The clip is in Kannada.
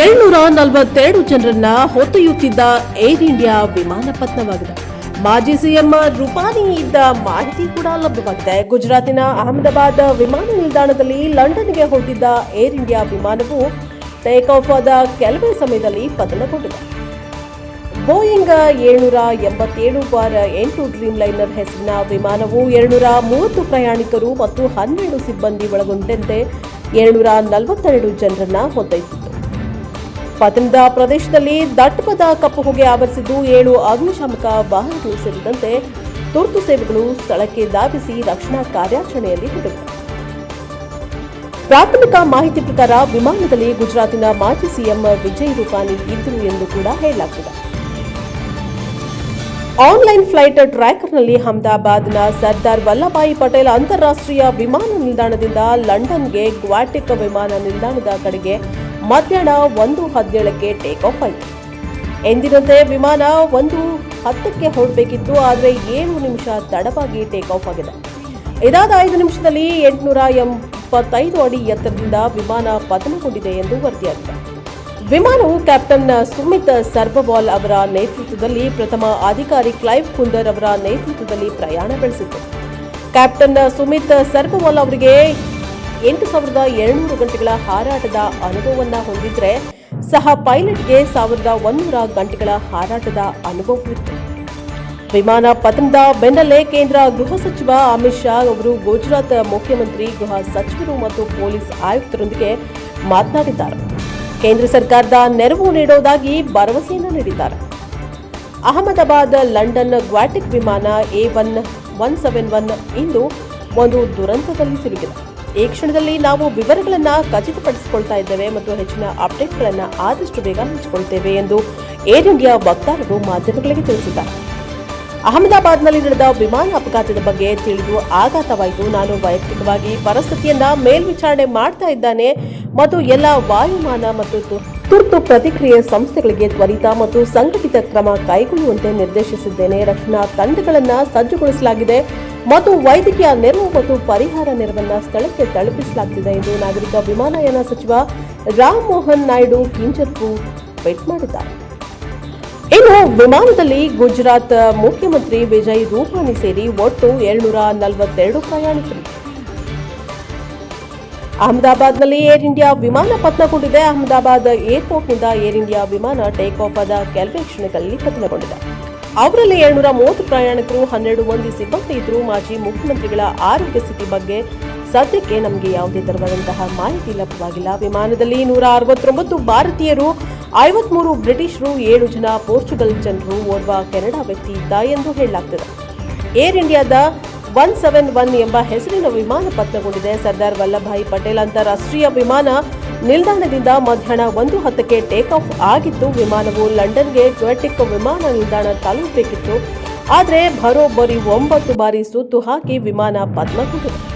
ಏಳ್ನೂರ ನಲವತ್ತೆರಡು ಜನರನ್ನ ಹೊತ್ತೊಯ್ಯುತ್ತಿದ್ದ ಏರ್ ಇಂಡಿಯಾ ವಿಮಾನ ಪತ್ನವಾಗಿದೆ. ಮಾಜಿ ಸಿಎಂ ರೂಪಾನಿ ಇದ್ದ ಮಾಹಿತಿ ಕೂಡ ಲಭ್ಯವಾಗಿದೆ. ಗುಜರಾತಿನ ಅಹಮದಾಬಾದ್ ವಿಮಾನ ನಿಲ್ದಾಣದಲ್ಲಿ ಲಂಡನ್ಗೆ ಹೊರಟಿದ್ದ ಏರ್ ಇಂಡಿಯಾ ವಿಮಾನವು ಟೇಕ್ ಆಫ್ ಆದ ಕೆಲವೇ ಸಮಯದಲ್ಲಿ ಪತನಗೊಂಡಿದೆ. ಬೋಯಿಂಗ್ ಏಳ್ನೂರ ಎಂಬತ್ತೇಳು ಬಾರ್ ಎಂಟು ಡ್ರೀಮ್ ಲೈನರ್ ಹೆಸರಿನ ವಿಮಾನವು ಏಳ್ನೂರ ಮೂವತ್ತು ಪ್ರಯಾಣಿಕರು ಮತ್ತು ಹನ್ನೆರಡು ಸಿಬ್ಬಂದಿ ಒಳಗೊಂಡಂತೆ ಏಳ್ನೂರ ನಲವತ್ತೆರಡು ಜನರನ್ನ ಹೊತ್ತೊಯ್ತಿತ್ತು ಪತನದ ಪ್ರದೇಶದಲ್ಲಿ ದಟ್ಟಪದ ಕಪ್ಪು ಹೊಗೆ ಆವರಿಸಿದ್ದು ಏಳು ಅಗ್ನಿಶಾಮಕ ವಾಹನಗಳು ಸೇರಿದಂತೆ ತುರ್ತು ಸೇವೆಗಳು ಸ್ಥಳಕ್ಕೆ ಧಾವಿಸಿ ರಕ್ಷಣಾ ಕಾರ್ಯಾಚರಣೆಯಲ್ಲಿ ತೊಡಗಿವೆ ಪ್ರಾಥಮಿಕ ಮಾಹಿತಿ ಪ್ರಕಾರ ವಿಮಾನದಲ್ಲಿ ಗುಜರಾತಿನ ಮಾಜಿ ಸಿಎಂ ವಿಜಯ್ ರೂಪಾನಿ ಇದ್ದರು ಎಂದು ಕೂಡ ಹೇಳಲಾಗಿದೆ ಆನ್ಲೈನ್ ಫ್ಲೈಟ್ ಟ್ರ್ಯಾಕರ್ನಲ್ಲಿ ಅಹಮದಾಬಾದ್ನ ಸರ್ದಾರ್ ವಲ್ಲಭಾಯಿ ಪಟೇಲ್ ಅಂತಾರಾಷ್ಟ್ರೀಯ ವಿಮಾನ ನಿಲ್ದಾಣದಿಂದ ಲಂಡನ್ಗೆ ಗ್ವಾಟಿಕ್ ವಿಮಾನ ನಿಲ್ದಾಣದ ಕಡೆಗೆ ಮಧ್ಯಾಹ್ನ ಒಂದು ಹದಿನೇಳಕ್ಕೆ ಟೇಕ್ ಆಫ್ ಆಯಿತು. ಎಂದಿನಂತೆ ವಿಮಾನ ಒಂದು ಹತ್ತಕ್ಕೆ ಹೊರಡಬೇಕಿತ್ತು, ಆದರೆ ಏಳು ನಿಮಿಷ ತಡವಾಗಿ ಟೇಕ್ ಆಫ್ ಆಗಿದೆ. ಇದಾದ ಐದು ನಿಮಿಷದಲ್ಲಿ ಎಂಟುನೂರ ಎಂಬತ್ತೈದು ಅಡಿ ಎತ್ತರದಿಂದ ವಿಮಾನ ಪತನಗೊಂಡಿದೆ ಎಂದು ವರದಿಯಾಗಿದೆ. ವಿಮಾನವು ಕ್ಯಾಪ್ಟನ್ ಸುಮಿತ್ ಸರ್ಬವಾಲ್ ಅವರ ನೇತೃತ್ವದಲ್ಲಿ ಪ್ರಥಮ ಅಧಿಕಾರಿ ಕ್ಲೈವ್ ಕುಂದರ್ ಅವರ ನೇತೃತ್ವದಲ್ಲಿ ಪ್ರಯಾಣ ಬೆಳೆಸಿತ್ತು. ಕ್ಯಾಪ್ಟನ್ ಸುಮಿತ್ ಸರ್ಬವಾಲ್ ಅವರಿಗೆ ಎಂಟು ಸಾವಿರದ ಎರಡುನೂರು ಗಂಟೆಗಳ ಹಾರಾಟದ ಅನುಭವವನ್ನ ಹೊಂದಿದ್ರೆ ಸಹ ಪೈಲಟ್ಗೆ ಸಾವಿರದ ಒಂದೂರ ಗಂಟೆಗಳ ಹಾರಾಟದ ಅನುಭವವಿತ್ತು. ವಿಮಾನ ಪತನದ ಬೆನ್ನಲ್ಲೇ ಕೇಂದ್ರ ಗೃಹ ಸಚಿವ ಅಮಿತ್ ಶಾ ಅವರು ಗುಜರಾತ್ ಮುಖ್ಯಮಂತ್ರಿ, ಗೃಹ ಸಚಿವರು ಮತ್ತು ಪೊಲೀಸ್ ಆಯುಕ್ತರೊಂದಿಗೆ ಮಾತನಾಡಿದ್ದಾರೆ. ಕೇಂದ್ರ ಸರ್ಕಾರದ ನೆರವು ನೀಡುವುದಾಗಿ ಭರವಸೆಯನ್ನು ನೀಡಿದ್ದಾರೆ. ಅಹಮದಾಬಾದ್, ಲಂಡನ್ ಗ್ವಾಟಿಕ್ ವಿಮಾನ A one one seven one ಇಂದು ಒಂದು ದುರಂತದಲ್ಲಿ ಸಿಲುಕಿದೆ. ಈ ಕ್ಷಣದಲ್ಲಿ ನಾವು ವಿವರಗಳನ್ನು ಖಚಿತಪಡಿಸಿಕೊಳ್ತಾ ಇದ್ದೇವೆ ಮತ್ತು ಹೆಚ್ಚಿನ ಅಪ್ಡೇಟ್ಗಳನ್ನು ಆದಷ್ಟು ಬೇಗ ಹಂಚಿಕೊಳ್ತೇವೆ ಎಂದು ಏರ್ ಇಂಡಿಯಾ ವಕ್ತಾರರು ಮಾಧ್ಯಮಗಳಿಗೆ ತಿಳಿಸಿದ್ದಾರೆ. ಅಹಮದಾಬಾದ್ನಲ್ಲಿ ನಡೆದ ವಿಮಾನ ಅಪಘಾತದ ಬಗ್ಗೆ ತಿಳಿದು ಆಘಾತವಾಯಿತು. ನಾನು ವೈಯಕ್ತಿಕವಾಗಿ ಪರಿಸ್ಥಿತಿಯನ್ನ ಮೇಲ್ವಿಚಾರಣೆ ಮಾಡ್ತಾ ಇದ್ದಾನೆ ಮತ್ತು ಎಲ್ಲ ವಾಯುಮಾನ ಮತ್ತು ತುರ್ತು ಪ್ರತಿಕ್ರಿಯೆ ಸಂಸ್ಥೆಗಳಿಗೆ ತ್ವರಿತ ಮತ್ತು ಸಂಘಟಿತ ಕ್ರಮ ಕೈಗೊಳ್ಳುವಂತೆ ನಿರ್ದೇಶಿಸಿದ್ದೇನೆ. ರಕ್ಷಣಾ ತಂಡಗಳನ್ನು ಸಜ್ಜುಗೊಳಿಸಲಾಗಿದೆ. ಮತ್ತು ವೈದ್ಯಕೀಯ ನೆರವು ಮತ್ತು ಪರಿಹಾರ ನೆರವನ್ನ ಸ್ಥಳಕ್ಕೆ ತಲುಪಿಸಲಾಗುತ್ತಿದೆ ಎಂದು ನಾಗರಿಕ ವಿಮಾನಯಾನ ಸಚಿವ ರಾಮ್ ಮೋಹನ್ ನಾಯ್ಡು ಕಿಂಜರ್ಪು ಟ್ವೀಟ್ ಮಾಡಿದ್ದಾರೆ. ಇನ್ನು ವಿಮಾನದಲ್ಲಿ ಗುಜರಾತ್ ಮುಖ್ಯಮಂತ್ರಿ ವಿಜಯ್ ರೂಪಾನಿ ಸೇರಿ ಒಟ್ಟು ಏಳ್ನೂರ ನಲವತ್ತೆರಡು ಪ್ರಯಾಣಿಕರು. ಅಹಮದಾಬಾದ್ನಲ್ಲಿ ಏರ್ ಇಂಡಿಯಾ ವಿಮಾನ ಪತನಗೊಂಡಿದೆ. ಅಹಮದಾಬಾದ್ ಏರ್ಪೋರ್ಟ್ನಿಂದ ಏರ್ ಇಂಡಿಯಾ ವಿಮಾನ ಟೇಕ್ ಆಫ್ ಆದ ಕೆಲವೇ ಕ್ಷಣಗಳಲ್ಲಿ ಪತನಗೊಂಡಿದೆ. ಅವರಲ್ಲಿ ಏಳ್ನೂರ ಮೂವತ್ತು ಪ್ರಯಾಣಿಕರು, ಹನ್ನೆರಡು ಮಂದಿ ಸಿಬ್ಬಂದಿ ಇದ್ರು ಮಾಜಿ ಮುಖ್ಯಮಂತ್ರಿಗಳ ಆರೋಗ್ಯ ಸ್ಥಿತಿ ಬಗ್ಗೆ ಸದ್ಯಕ್ಕೆ ನಮಗೆ ಯಾವುದೇ ತರವಾದಂತಹ ಮಾಹಿತಿ ಲಭ್ಯವಾಗಿಲ್ಲ. ವಿಮಾನದಲ್ಲಿ ನೂರ ಅರವತ್ತೊಂಬತ್ತು ಭಾರತೀಯರು, ಐವತ್ಮೂರು ಬ್ರಿಟಿಷರು, ಏಳು ಜನ ಪೋರ್ಚುಗಲ್ ಜನರು ಓರ್ವ ಕೆನಡಾ ವ್ಯಕ್ತಿ ಇದ್ದ ಎಂದು ಹೇಳಲಾಗ್ತದೆ. ಏರ್ ಇಂಡಿಯಾದ ಒನ್ ಸೆವೆನ್ ಒನ್ ಎಂಬ ಹೆಸರಿನ ವಿಮಾನ ಪತ್ನಗೊಂಡಿದೆ ಸರ್ದಾರ್ ವಲ್ಲಭಾಯಿ ಪಟೇಲ್ ಅಂತಾರಾಷ್ಟ್ರೀಯ ವಿಮಾನ ನಿಲ್ದಾಣದಿಂದ ಮಧ್ಯಾಹ್ನ ಒಂದು ಹತ್ತಕ್ಕೆ ಟೇಕ್ ಆಫ್ ಆಗಿತ್ತು ವಿಮಾನವು ಲಂಡನ್ಗೆ ಕ್ವೆಟಿಕ್ ವಿಮಾನ ನಿಲ್ದಾಣ ತಲುಪಬೇಕಿತ್ತು. ಆದರೆ ಬರೋಬ್ಬರಿ ಒಂಬತ್ತು ಬಾರಿ ಸುತ್ತು ಹಾಕಿ ವಿಮಾನ ಪತನಗೊಂಡಿದೆ